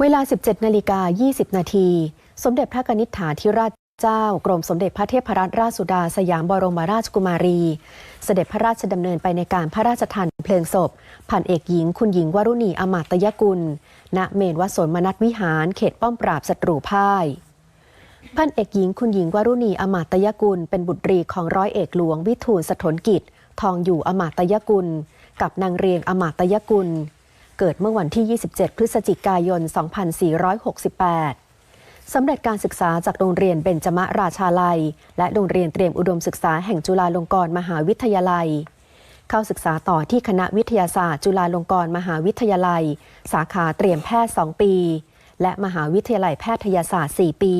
เวลา 17นาฬิกา20 นาที สมเด็จพระกนิษฐาธิราชเจ้ากรมสมเด็จพระเทพรัตนราชสุดาสยามบรมราชกุมารี เสด็จพระราชดำเนินไปในการพระราชทานเพลิงศพพันเอกหญิง คุณหญิงวรุณีอมาตยกุล ณเมนวสนมนัตวิหารเขตป้อมปราบศัตรูพ่ายพันเอกหญิงคุณหญิงวรุณีอมาตยกุล เป็นบุตรีของร้อยเอกหลวงวิทูลสถนกิจ ทองอยู่อมาตยกุล กับนางเรียงอมาตยกุล เกิดเมื่อวันที่ 27 พฤศจิกายน 2468 สำเร็จการศึกษาจากโรงเรียนเบญจมราชาลัย และโรงเรียนเตรียมอุดมศึกษาแห่งจุฬาลงกรณ์มหาวิทยาลัย เข้าศึกษาต่อที่คณะวิทยาศาสตร์ จุฬาลงกรณ์มหาวิทยาลัย สาขาเตรียมแพทย์ 2 ปี และมหาวิทยาลัยแพทยศาสตร์ 4 ปี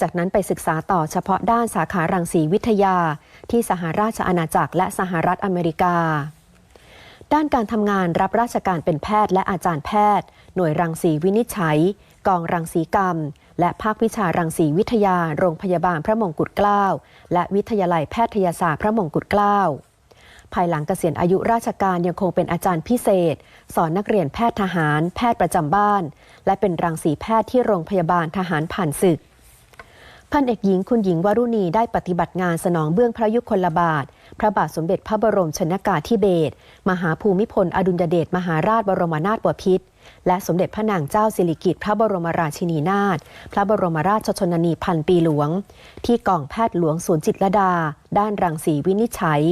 จากนั้นไปศึกษาต่อเฉพาะด้านสาขารังสีวิทยา ที่สหราชอาณาจักรและสหรัฐอเมริกา ด้านการทำงานรับราชการเป็นแพทย์และอาจารย์แพทย์ หน่วยรังสีวินิจฉัย กองรังสีกรรม และภาควิชารังสีวิทยา โรงพยาบาลพระมงกุฎเกล้า และวิทยาลัยแพทยศาสตร์พระมงกุฎเกล้า ภายหลังเกษียณอายุราชการยังคงเป็นอาจารย์พิเศษ สอนนักเรียนแพทย์ทหาร แพทย์ประจำบ้าน และเป็นรังสีแพทย์ที่โรงพยาบาลทหารผ่านศึก พันเอกหญิงคุณหญิงวรุณีได้ปฏิบัติงานสนองเบื้องพระยุคลบาท พระบาทสมเด็จพระบรมชนกาธิเบศรมหาภูมิพล อดุลยเดชมหาราชบรมนาถบพิตรและสมเด็จพระนางเจ้าสิริกิติ์พระบรมราชินีนาถพระบรมราชชนนีพันปีหลวง ที่กองแพทย์หลวงศูนย์จิตรดา ด้านรังสีวินิจฉัย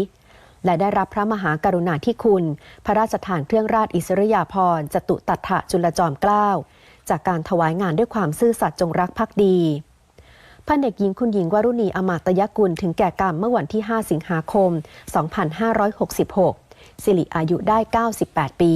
และได้รับพระมหากรุณาธิคุณ พระราชทานเครื่องราชอิสริยาภรณ์จตุตัถะจุลจอมเกล้าจากการถวายงานด้วยความซื่อสัตย์จงรักภักดี พันเอกหญิงคุณหญิงวรุณีอมาตยกุลถึงแก่กรรมเมื่อวันที่ 5 สิงหาคม 2566 สิริอายุได้ 98 ปี